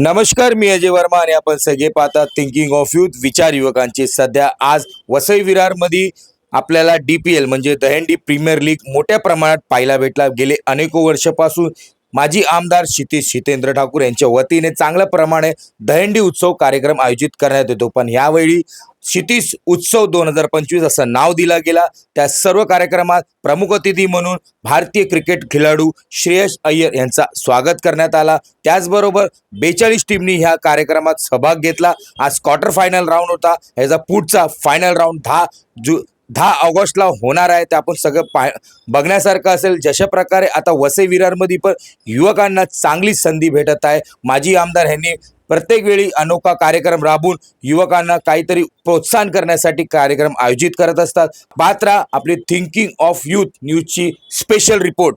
नमस्कार मी अजय वर्मा आणि आपण सगळे पाहतात थिंकिंग ऑफ युथ विचार युवकांचे. सध्या आज वसई विरारमध्ये आपल्याला डी पी एल म्हणजे दहंडी प्रीमियर लीग मोठ्या प्रमाणात पाहायला भेटला. गेले अनेको वर्षापासून माजी आमदार क्षितिश शितेंद्र ठाकूर यांच्या वतीने चांगल्या प्रमाणे दहंडी उत्सव कार्यक्रम आयोजित करण्यात येतो. पण यावेळी क्षितिश उत्सव दोन हजार पंचवीस असं नाव दिला गेला. त्या सर्व कार्यक्रमात प्रमुख अतिथी म्हणून भारतीय क्रिकेट खेळाडू श्रेयस अय्यर यांचा स्वागत करण्यात आला. त्याचबरोबर बेचाळीस टीमनी ह्या कार्यक्रमात सहभाग घेतला. आज क्वार्टर फायनल राऊंड होता. ह्याचा पुढचा फायनल राऊंड दहा जु दहा ऑगस्टला होणार आहे ते आपण सगळं पा बघण्यासारखं असेल. जशा प्रकारे आता वसे विरारमध्ये पण युवकांना चांगली संधी भेटत आहे. माजी आमदार ह्यांनी प्रत्येक वेळी अनोखा कार्यक्रम राबवून युवकांना काहीतरी प्रोत्साहन करण्यासाठी कार्यक्रम आयोजित करत असतात. पात्रा आपली थिंकिंग ऑफ यूथ न्यूजची स्पेशल रिपोर्ट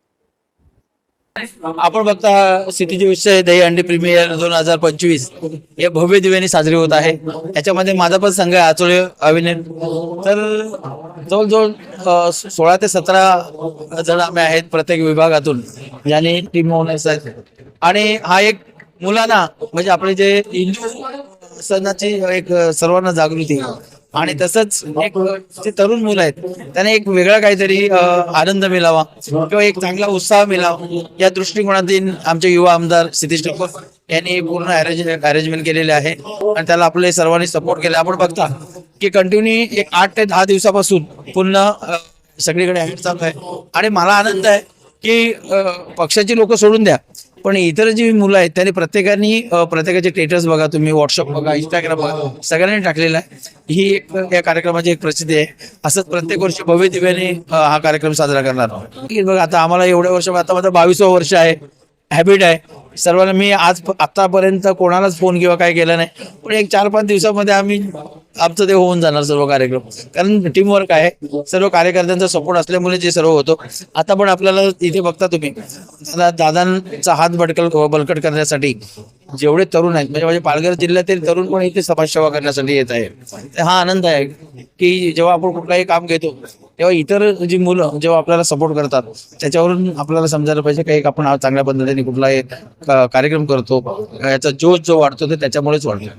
आपण बघता सिटीचे विषय दही अंडी प्रीमियर दोन हजार पंचवीस हे भव्य दिव्याने साजरे होत आहे. याच्यामध्ये माझा पण संघ आहे आचोळे अभिनय. तर जवळजवळ सोळा ते सतरा जण आम्ही आहेत प्रत्येक विभागातून ज्याने टीम ओनर्स आहेत. आणि हा एक मुलांना म्हणजे आपले जे हिंदू सणाची एक सर्वांना जागृती. आणि तसंच एक जे तरुण मुलं आहेत त्यांना एक वेगळा काहीतरी आनंद मिळावा किंवा एक चांगला उत्साह मिळावा. या दृष्टिकोनातून आमचे युवा आमदार सिद्धेश ठाकूर यांनी पूर्ण अरेंज अरेंजमेंट केलेले आहे. आणि त्याला आपले सर्वांनी सपोर्ट केला. आपण बघता की कंटिन्यू एक आठ ते दहा दिवसापासून पुन्हा सगळीकडे आहे. आणि मला आनंद आहे की पक्षाची लोक सोडून द्या. पण इतर जी मुलं आहेत त्यांनी प्रत्येकाने प्रत्येकाचे स्टेटस बघा तुम्ही व्हॉट्सअप बघा इंस्टाग्राम बघा सगळ्यांनी टाकलेला आहे. ही एक या कार्यक्रमाची एक प्रसिद्धी आहे. असंच प्रत्येक वर्षी भव्य दिव्याने हा कार्यक्रम साजरा करणार की बघा आता आम्हाला एवढ्या वर्ष आता माझं बावीसवं वर्ष आहे. हॅबिट आहे. सर्वांना मी आज आतापर्यंत कोणालाच फोन किंवा काय केला नाही. पण एक चार पाच दिवसामध्ये आम्ही आमचं ते होऊन जाणार सर्व कार्यक्रम. कारण टीमवर्क आहे. सर्व कार्यकर्त्यांचा सपोर्ट असल्यामुळे जे सर्व होतो. आता पण आपल्याला इथे बघता तुम्ही. दादा दादांचा हात बडकल बलकट करण्यासाठी जेवढे तरुण आहेत म्हणजे माझे पालघर जिल्ह्यातील तरुण पण इथे समाजसेवा करण्यासाठी येत आहे हा आनंद आहे की जेव्हा आपण कुठलाही काम घेतो तेव्हा इतर जी मुलं जेव्हा आपल्याला सपोर्ट करतात त्याच्यावरून आपल्याला समजायला पाहिजे काही आपण चांगल्या पद्धतीने कुठलाही कार्यक्रम करतो. याचा जोश जो वाढतो ते त्याच्यामुळेच वाढतो.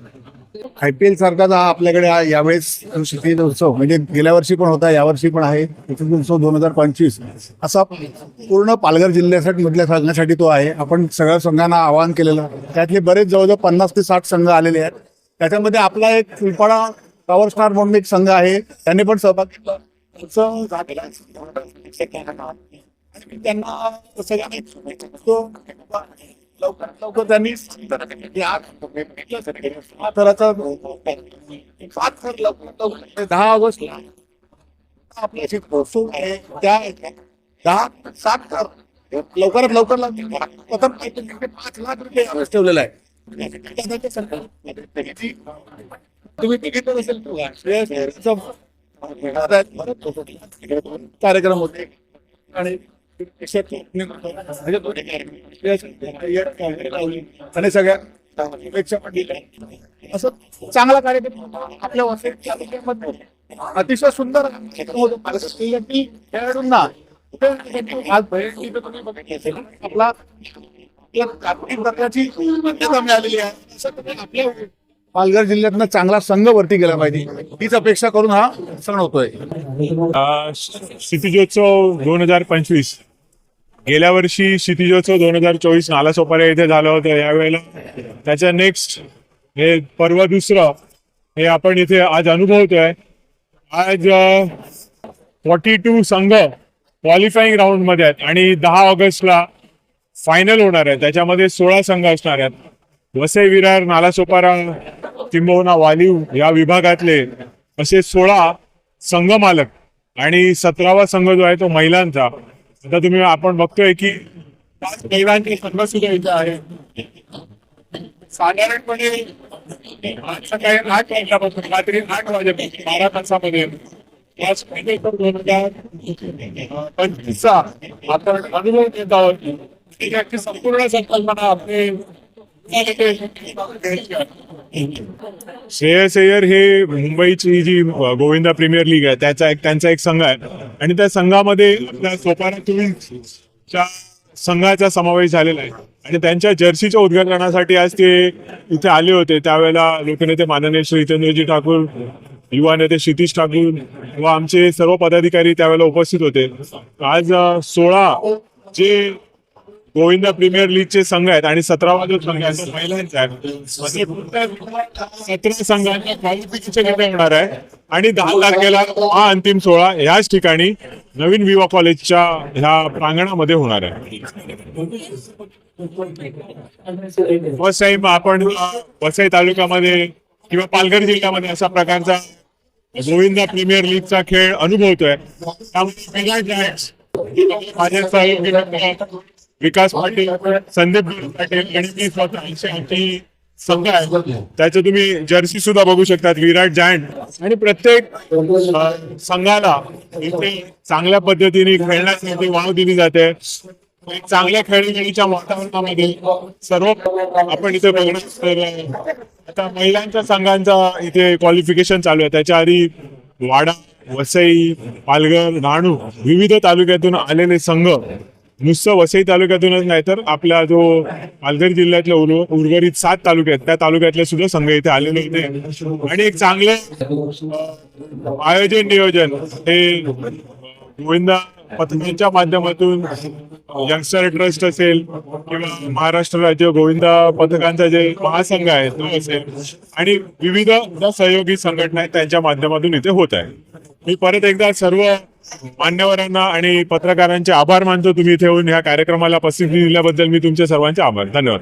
आय पी एल सारखाच हा आपल्याकडे हा यावेळेस शिक्षण उत्सव म्हणजे गेल्या वर्षी पण होता यावर्षी पण आहे. उत्सव दोन हजार पंचवीस असा पूर्ण पालघर जिल्ह्यासाठी मधल्या सांगण्यासाठी तो आहे. आपण सगळ्या संघांना आवाहन केलेलं. त्यातले बरेच जवळजवळ पन्नास ते साठ संघ आलेले आहेत. त्याच्यामध्ये आपला एक फुलपाडा पॉवर स्टार म्हणून एक संघ आहे. त्यांनी पण सहभाग घेतला झालेला त्यांना लवकरात लवकर त्यांनी सात लवकर दहा ऑगस्ट आपल्या पोहोचून त्या दहा सात थर लवकरात लवकर प्रथम पाच लाख रुपये ठेवलेला आहे तुम्ही तिकीट असेल कार्यक्रम होते. आणि म्हणजे आणि सगळ्या पण दिल्या असं चांगला कार्यक्रम आपल्या वसई अतिशय सुंदर खेळाडूंना आज आपला आपल्या कार्तिक मिळालेली आहे. असं आपल्या पालघर जिल्ह्यातनं चांगला संघ वरती गेला पाहिजे. हीच अपेक्षा करून हा सण होतोय. क्षितिजोत्सव दोन हजार पंचवीस. गेल्या वर्षी क्षितिजोत्सव दोन हजार चोवीस नालासोपारा इथे झालं होतं. यावेळेला त्याच्या नेक्स्ट हे पर्व दुसरं हे आपण इथे आज अनुभवतोय. आज फॉर्टी टू संघ क्वालिफाईंग राऊंडमध्ये आहेत आणि दहा ऑगस्टला फायनल होणार आहे. त्याच्यामध्ये सोळा संघ असणार आहेत. वसई विरार नालासोपारा किंबहुना वालीव या विभागातले असे सोळा संघ मालक आणि सतरावा संघ जो आहे तो महिलांचा. आता तुम्ही आपण बघतोय की पाच महिलांची संघ सुद्धा आहे. साधारणपणे सकाळी आठ वाजल्यापासून रात्री आठ वाजेपासून बारा तासामध्ये दोन हजार पंचवीसचा आपण अनुभव घेत आहोत. संपूर्ण संकल्पना आपले श्रेयस अय्यर हे मुंबईची जी गोविंदा प्रीमियर लीग आहे त्याचा एक त्यांचा एक संघ आहे. आणि त्या संघामध्ये आपल्या सोपारा क्वीन्सच्या संघाचा समावेश झालेला आहे. आणि त्यांच्या जर्सीच्या उद्घाटनासाठी आज ते इथे आले होते. त्यावेळेला लोकनेते माननीय श्री हितेंद्रजी ठाकूर युवा नेते क्षितिश ठाकूर व आमचे सर्व पदाधिकारी त्यावेळेला उपस्थित होते. आज सोळा जे गोविंदा प्रीमियर लीगचे संघ आहेत आणि सतरावा जो संघ आहे तो महिलांचा आहे. म्हणजे सतरा संघांना क्वालिफिकेशन होणार आहे. आणि दहा तारखेला हा अंतिम सोहळा ह्याच ठिकाणी नवीन विवा कॉलेजच्या ह्या प्रांगणामध्ये होणार आहे. फर्स्ट टाइम आपण वसई तालुक्यामध्ये किंवा पालघर जिल्ह्यामध्ये अशा प्रकारचा गोविंदा प्रीमियर लीगचा खेळ अनुभवतोय. त्यामुळे विकास पाटील संदीप पाटील आणि मी स्वतः आमची संघ आहे. त्याचे तुम्ही जर्सी सुद्धा बघू शकतात. विराट जायंट आणि प्रत्येक संघाला इथे चांगल्या पद्धतीने खेळण्यासाठी वाव दिली जाते. एक चांगल्या खेळीमेळीच्या वातावरणामध्ये सर्व आपण इथे बघणार आता महिलांच्या संघांचा इथे क्वालिफिकेशन चालू आहे. त्याच्या आधी वाडा वसई पालघर डहाणू विविध तालुक्यातून आलेले संघ नुसतं वसई तालुक्यातूनच नाही तर आपला जो पालघर जिल्ह्यातल्या उर्वरित सात तालुके आहेत त्या तालुक्यातले सुद्धा संघ इथे आलेले होते. आणि एक चांगलं आयोजन नियोजन हे गोविंदा पथकांच्या माध्यमातून यंगस्टर ट्रस्ट असेल किंवा महाराष्ट्र राज्य गोविंदा पथकांचा जे महासंघ आहे तो असेल. आणि विविध ज्या सहयोगी संघटना आहेत त्यांच्या माध्यमातून इथे होत आहे. मी परत एकदा सर्व मान्यवरांना आणि पत्रकारांचे आभार मानतो. तुम्ही इथे येऊन ह्या कार्यक्रमाला उपस्थिती दिल्याबद्दल मी तुमचे सर्वांचे आभार. धन्यवाद.